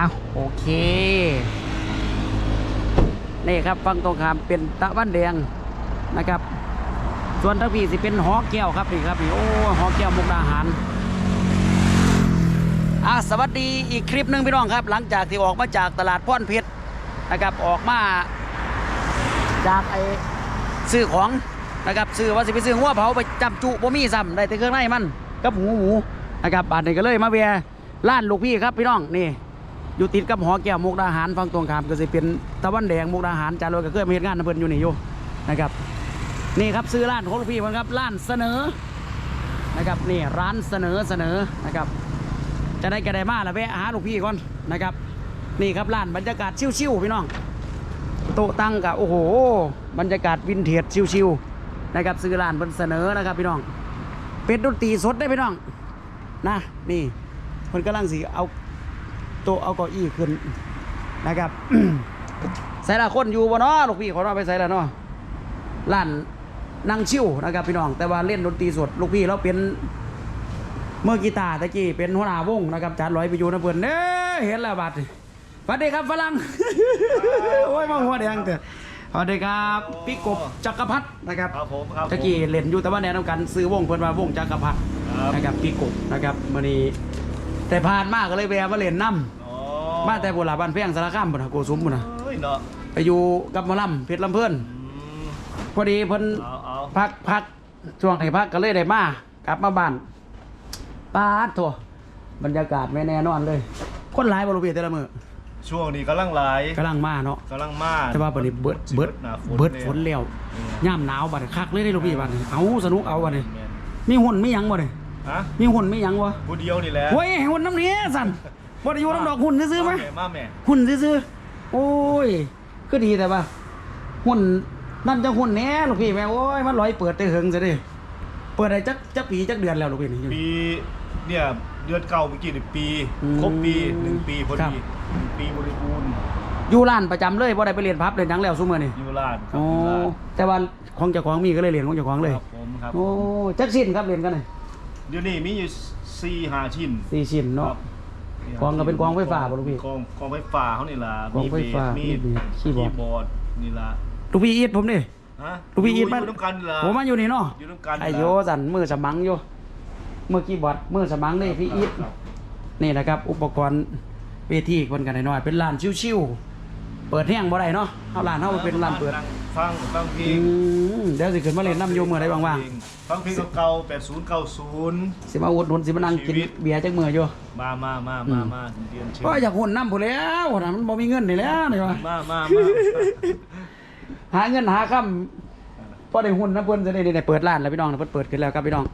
อ้าวโอเค นี่ครับฟังตรงขามเป็นตะวันแดงนะครับ ส่วนทางพี่สิเป็นหอแก้วครับนี่ครับนี่โอ้หอแก้วมุกดาหารอะสวัสดีอีกคลิปหนึ่งพี่น้องครับ หลังจากที่ออกมาจากตลาดพ่อนเพชรนะครับออกมาจากไอ้ซื้อของนะครับซื้อว่าสิไปซื้อหัวเผาไปจำจุบ่มีซ้ำได้แต่เครื่องในมันกับหมูหมูนะครับบาดนี้ก็เลยมาเวียร้านลูกพี่ครับพี่น้องนี่ อยู่ติดกับหอแก้วมุกดาหารฟังตรงข้ามก็สิเป็นตะวันแดงมุกดาหารจารวยก็เคยมาเฮ็ดงานนำเพิ่นอยู่นี่อยู่นะครับนี่ครับซื้อร้านของลูกพี่เพิ่นครับร้านเสนอนะครับนี่ร้านเสนอเสนอนะครับ จะได้กระไดมาละแวะหาลูกพี่ก่อนนะครับ นี่ครับร้านบรรยากาศชิวๆพี่น้องโต๊ะตั้งกับโอ้โห บรรยากาศวินเทจชิวๆนะครับซื้อร้านเพิ่นเสนอนะครับพี่น้องเป็นดนตรีสดได้พี่น้องนะนี่เพิ่นกำลังสิเอา ต๊ะเอาเก้าอี้ขึ้นนะครับใส่ละคนอยู่บ่เนาะลูกพี่ขอเราไปใส่ละเนาะร้านนั่งชิวนะครับพี่น้อง แต่ว่าเล่นดนตรีสดลูกพี่เราเป็นเมื่อกีตาร์ตะกี้เป็นหัวหน้าวงนะครับจานร้อยไปอยู่นะเพิ่นเด้อเห็นแล้วบัดนี้สวัสดีครับฝรั่งโอ้ยมาหัวแดงเถอะสวัสดีครับพี่กบจักรพัฒน์นะครับครับผมครับตะกี้เล่นอยู่แต่ว่าแนะนำกันซื้อวงเพิ่นว่าวงจักรพัฒน์ครับนะครับพี่กบนะครับมื้อนี้แต่ผ่านมาก็เลยแวะมาเล่นน้อ๋อำ มาแต่โบราณบ้านเพียงสารคามบ่นะโกสุมบ่นะเฮ้ยเนาะไปอยู่กับหมอลำเพชรลำเพิ่นอืมพอดีเพิ่นเอาเอาพักพักช่วงที่พักก็เลยได้มากลับมาบ้านปาดโถบรรยากาศไม่แน่นอนเลย คนหลายบ่รู้พี่แต่ละมื้อช่วงนี้กำลังไหลายกำลังมาเนาะ กำลังมาแต่ว่าบัดนี้เบิดเบิดหน้าเบิดฝนแแล้ว ย่ามหนาวบัดนี้คักเลยได้ลูกพี่บัดนี้เอาสนุกเอาบัดนี้ม่นมีหุ่นมีหยังบ่นี่ฮะมีหุ่นมีหยังบ่ผู้เดียวนี่แหละ โอ้ยให้หุ่นน้ำนี้สั่น บ่ได้อยู่น้ำดอกหุ่นซื้อๆมั้ยแมาแม่หุ่นซื้อๆโอ้ยก็ดีแต่ว่าหุ่นนั่นจะหุ่นแหน่ลูกพี่แม่โอ้ยมันลอยเปิดได้เหิงซะดิเปิดได้จักจักปีจักเดือนแล้วลูกพี่นี่ปีเนี่ยเดือนเก่าเมื่อกี้นี่ปีอืมครบปีหนึ่งปีพอครัดีบหนึ่งปีบริบูรณ์อยู่ร้านประจำเลยบ่ได้ไปเรียนพับเรียนหยังแล้วซุมื้อนี่อยูรานครัอ๋ออยู่ร้านแต่ว่าของเจ้าของมีก็เลยเรียนของเจ้าของเลย ครับผมครับโอ้จักชิ้นครับเรียนกันนี่เดี๋ยวนี้มีอยู่สี่ห้าชิ้น สี่ชิ้นคเนาะรับ กองก็เป็นกองไฟฟ้าบ่ลูกพี่กองกองไฟฟ้าเขานี่ล่ะกองไฟฟ้ามีมีเบเบสสคีมีย์บอร์ดบอร์ดนี่ล่ะลูกพี่อีทผมนี่ฮะลูกพี่อีทอยู่มันอยู่น้ำกันนี่ล่ะผมมาอยู่นี่เนาะอยู่น้ำกันไอโยสันมือสมังอยู่มือกีย์บอร์ดมือสมังนี่พี่อีทครับนี่นะครับ อุปกรณ์เวทีคนกันน้อยๆเป็นร้านชิวๆ เปิดแห้งบ่ได้เนาะเฮาร้านเฮาเป็นร้านเปิดงฟังฟังเพลอืงมเดี๋ยวสิขึ้นมาเล่นน้ำโยมมื้อใดว่างฟังเพลงเก่าๆ80 90ๆสิมาอุดหนุนสิมานั่งกินชีวิต เบียร์จักมื้ออยู่มามามามามาเรียนเชิญก็อยากหุ่นน้ำพุ่นแล้วหุ่นน่ะมันบ่มีเงินนี่แหล้วนี่ว่ามามามาหาเงินหาค่ำพอได้หุ่นนะเพิ่นจะได้ได้เปิดร้านแล้วพี่น้องนะเพิ่นเปิดขึ้นแล้วครับพี่น้อง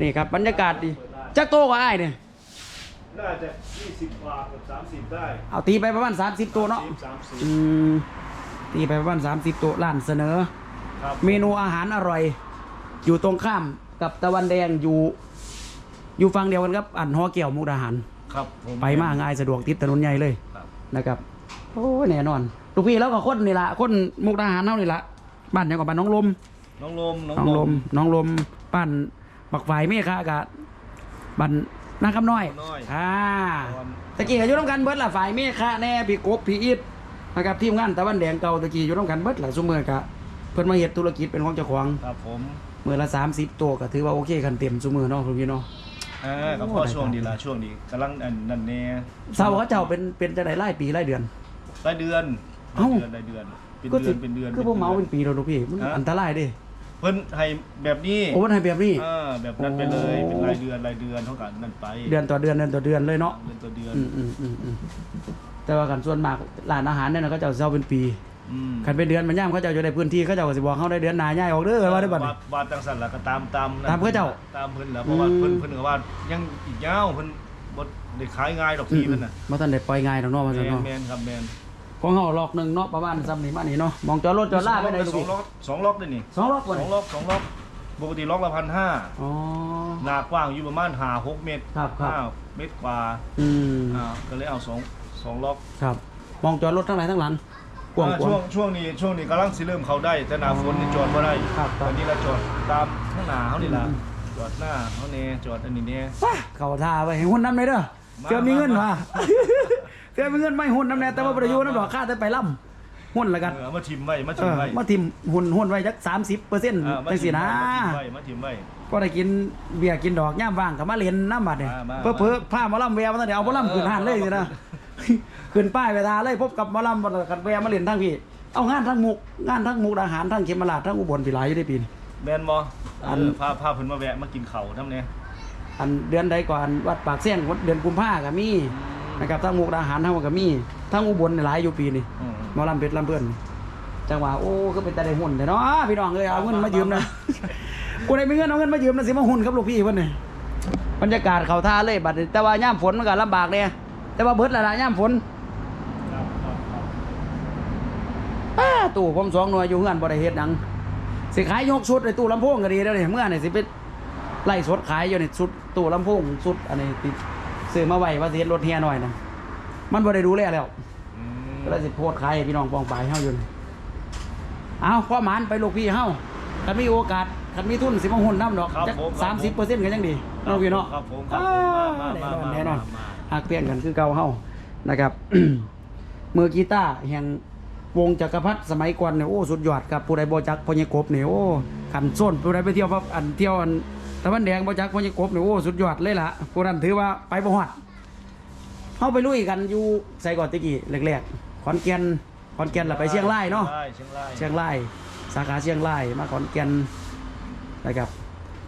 นี่ครับบรรยากาศดีจักโตกว่าอ้ายนี่ น่าจะ20บาทกับ30ได้เอาตีไปประมาณ30 ตัวเนาะ30อืมตีไปประมาณ30 ตัวร้านเสนอ ครับเมนูอาหารอร่อย อยู่ตรงข้ามกับตะวันแดงอยู่ อยู่ฝั่งเดียวกันครับอันฮอเกี่ยวมุกดาหาร ครับผมไปมาง่ายสะดวกติดถนนใหญ่เลยครับนะครับโอ้ยแน่นอนลูกพี่แล้วก็คนนี่ละคนมุกดาหารเท่านี่ละบ้านยังกับบ้านน้องลม น้องลมน้องลมน้องลมบ้านปักไฟเมฆะกับบ้าน นาคำน้อย น้อย อ่าตอนตะกี้ก็อยู่ร่วมกันเบิดละฝ่ายเมฆะแน่พี่กบพี่อิดนะครับทีมงานตะวันแดงเก่าตะกี้อยู่ร่วมกันเบิดละซุมือกะเพิ่นมาเฮ็ดธุรกิจเป็นของเจ้าของครับผมมือละ 30 ตัวก็ถือว่าโอเคกันเต็มซุมือเนาะคุณพี่เนาะ เออครับพอช่วงนี้ล่ะช่วงนี้กำลังอันนั่นแน่เศร้าเขาเจ้าเป็นเป็นจังได๋รายปีรายเดือนรายเดือนเอ้ารายเดือนเป็นก็เดือนเป็นเดือนคือบ่เมาเป็นปีแล้วลูกพี่มันฮะอันตรายเด้เพิ่นให้แบบนี้โอ้มันให้แบบนี้เออแบบนั้นไปเลยโอ้เป็นรายเดือนรายเดือนเท่ากันนั่นไป เดือนต่อเดือนเดือนต่อเดือนเลยเนาะเดือนต่อเดือนอืมอืมอืมอืมแต่ว่ากันส่วนมากร้านอาหารเนี่ยนะเขาเจ้าเซาเป็นปีอืมคันเป็นเดือนมันย่ามเขาเจ้าอยู่ในพื้นที่เขาเจ้าก็สิบอกเขาได้เดือนหน้าย่ายออกเด้อว่าได้บัดนี้ววาดจังสันแล้วก็ตามตามนั่นตามเขาเจ้าตามเพิ่นแล้วเพราะว่าอืมเพิ่นเพิ่นก็ว่ายังอีกยาวเพิ่นบ่ได้ขายง่ายดอกทีเพิ่นน่ะบ่ทันได้ปล่อยง่ายดอกเนาะว่าแมซั่นนเนาะแมนครับแมน ของเฮาล็อกหนึงเนาะประมาณซ้ำนี่มานี่เนาะมองจอดรถจอดลาไปได้ลูกสอพี่งล็อกสองล็อกด้วยนี่สองล็อกสบ่องนี่ล็อกสองล็อกปกติล็อกละพันห้าอ๋อ หน้ากว้างอยู่ประมาณห้าหกเมตรครับครับ ห้าเมตรกว่าอืมอ่าก็เลยเอาสองสองล็อกครับมองจอดรถทั้งหลายทั้งหลังกว้างอ่ากว้าช่วงง ช่วงนี้ช่วงนี้กำลังสิเริ่มเข้าได้แต่หน้าฝนนี่จอดบ่ได้ครับครับตอนนี้เราจอดตามข้างหน้าเขานี่ล่ะอืมจอดหน้าเขาเนี่ยจอดอันนี้เนี่ยเข้าท่าไว้ให้หุ่นนำเลยเด้อมาเจอมีเงินมาว่ะมา เตือนเป็นเงินไม่หุ่นน้ำแน่แต่ว่าประโยชน์น้ำดอกค่าแต่ไปล่ำหุ่นละกันเออมาทิมไว้มาเอทิมอไว้มาทิมหุ่นหุ่นไว้จักสามสิบเปอร์เซ็นต์เออมาจังสินะมาทิมไว้มาทิมไว้ ก็ได้กินเบียร์กินดอกย่ามว่างกับมาเรียนน้ำบัดเนี่ยมามาเพื่อเพื่อผ้าหมาล่ำแววมาตั้งแต่เอาหมาล่ำขึ้นห้านเลยสินะ ขึ้นป้ายไปทาเลยพบกับหมาล่ำบัดกันแววมาเรียนทั้งพี่ เอางานทั้งมุกงานทั้งมุกอาหารทั้งเขมราชทั้งอุบลพิหลายอยู่ในปีนี้แม่นบ่อันเออพาพาเพิ่นมาแวะมากินข้าวนำเนี่ยอันเดือนใดก่อนวัดปากเสี้ยนเดือนกุมภาก็มี นะครับทั้งมุกอาหารทั้งหมดก็มีทั้งอุบลนี่หลายอยู่ปีนี้อืมหมอลำเพชรลำเพื่อนจังหวะโอ้ก็เป็นแต่ได้หุ่นแต่เนาะพี่น้องเลยเอาเงินมายืมนะกูได้มีเงินเอาเงินมายืมนะสิมาหุ่นกับลูกพี่เพิ่นนี่บรรยากาศเขาท่าเลยบัดนี้แต่ว่าย่ามฝนมันก็ลำบากเนี่ยแต่ว่าเบิดและละย่ามฝนอ้าตู้ผมสองหน่วยอยู่เฮือนบ่ได้เฮ็ดหยังสิขายยกชุดไอ้ตู้ลำโพงก็ดีแล้วนี่เมื่อนี่สิไปไล่สดขายอยู่นี่ชุดตู้ลำโพงชุดอันนี้ที่ ซื้อมาไว้ว่าสิเฮ็ดรถเฮียหน่อยนะมันบ่ได้ดูแลแล้วอืมก็เลยสิโพดขายให้พี่น้องปองปลายเฮาอยู่นี่เอาพ่อหมานไปลูกพี่เฮาคันมีโอกาสคันมีทุนสิมาหุ่นน้ำดอกครับจักผมสามสิบเปอร์เซ็นต์ก็ยังดีครับน้องพี่เนาะครับผมครับอ่าผมมามาแน่นอนแน่นอนมามาหักเปลี่ยนกันคือเก่าเฮานะครับมือกีตาร์แห่งวงจักรพรรดิสมัยก่อนเนี่ยโอ้สุดยอดครับผู้ใดบ่จักพญกบเนี่ยโอ้ขันส้นผู้ใดไปเที่ยวพับอันเที่ยวอัน ตะวันแดงบ่จักพญกบเนี่ยโอ้สุดยอดเลยล่ะผู้นั้นถือว่าไปบ่ฮอดเข้าไปลุยกันอยู่ใส่ก่อนตะกี้แรกๆขอนแก่นขอนแก่นแล้วไปเชียงรายเนาะเชียงรายเชียงรายสาขาเชียงรายมาขอนแก่นนะครับ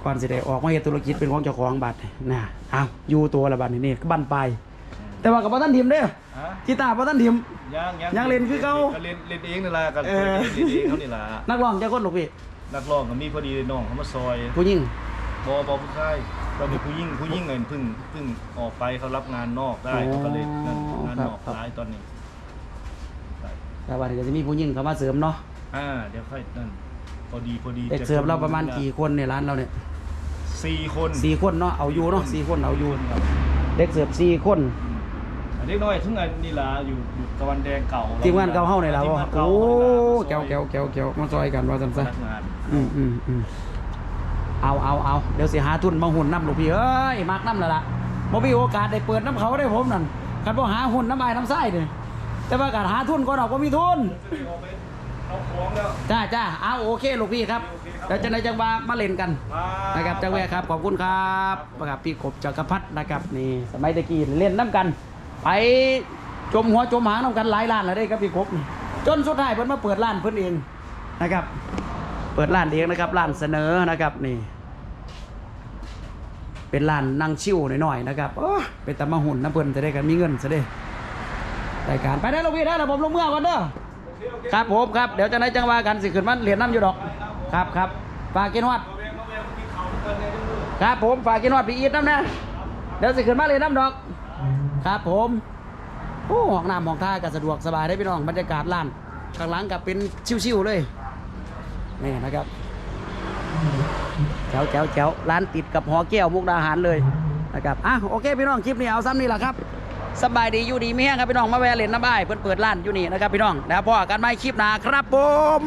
ก่อนสิได้ออกมาเฮ็ดธุรกิจเป็นของเจ้าของบัตรนะเอาอยู่ตัวละบัตรนี่นี่ก็บันปลายแต่ว่ากับบ่ทันทีมเด้อฮะกีตาร์บ่ทันทีมยังยังยังเล่นคือเก่าก็เล่นเล่นเองนี่ล่ะกันเออเล่นเองเขานี่ล่ะนักร้องเจ้าคนลูกพี่นักร้องก็มีพอดีน้องเขามาซอยผู้หญิง บอบอผู้ชายเราเป็นผู้ยิ่งผู้ยิ่งเงินเพิ่งเพิ่งออกไปเขารับงานนอกได้เขาก็เลยงานงานนอกร้ายตอนนี้แต่ว่าเดี๋ยวจะมีผู้หญิงเข้ามาเสริมเนาะอ่าเดี๋ยวค่อยนั่นพอดีพอดีเด็กเสริมเราประมาณกี่คนในร้านเราเนี่ยสี่คนสี่คนเนาะเอาอยู่เนาะสี่คนเอาอยู่ครับเด็กเสิร์ฟสี่คนอันเล็กน้อยทุกงานนี่ล่ะอยู่อยู่ตะวันแดงเก่าทีมงานเก่าเฮาในเราทีมงานเก่าโอ้เฮาแก้วนี่แก้วแก้วแก้วมาซอยกันว่าซั่นพซะนักงาน อืมอืมอืม เอาเอาเอาเดี๋ยวสิหาทุนมาหุ่นน้ำลูกพี่เอ้ยมักน้ำและล่ะบ่มีโอกาสได้เปิดน้ำเขาได้ผมนั่นคันบ่หาหุ่นน้ำอายน้ำไส้เด้แต่ว่าการหาทุนก่อนออกบ่มีทุนจ้าจ้าเอาโอเคลูกพี่ครับโอเดี๋ยวจะในจังหวะมาเล่นกันนะครับจังแวะครับขอบคุณครับนะครับพี่กบจักรพัฒน์นะครับนี่สมัยตะกี้เล่นน้ำกัน ไปจมหัวจมหางน้ำกันหลายล้านแล้วได้ครับพี่กบจนสุดท้ายเพิ่นมาเปิดร้านเพิ่นเองนะครับ เปิดร้านเองนะครับร้านเสนอนะครับนี่เป็นร้านนั่งชิวหน่อยๆนะครับโอ้เป็นตะมาหุ่นน้ำเพิ่นจะได้กันมีเงินซะเด้รายการไปได้ลูกพี่ได้แล้วผมลงเมื่อก่อนเด้อครับผมครับเดี๋ยวจะได้จังหวะกันสิขึ้นมันเหรียญน้ำอยู่ดอก ครับครับฝากกินฮอดมาแวครับผมฝากกินฮอดพี่อีทน้ำนะเดี๋ยวสิขึ้นมาเลยน้ำดอก ครับผมโอ้ห้องน้ำห้องท่าก็สะดวกสบายได้พี่น้องบรรยากาศร้านข้างหลังกับเป็นชิวๆเลย นี่นะครับแจ๋วแจ๋วแจ๋วร้านติดกับหอแก้วมุกดาหารเลยนะครับอะโอเคพี่น้องคลิปนี้เอาซ้ำนี่แหละครับสบายดีอยู่ดีไม่แห้งครับพี่น้องมาแวะเล่นน้ำบ่ายเปิดเปิดร้านอยู่นี่นะครับพี่น้องแล้วพอกันไม่คลิปหนาครับผม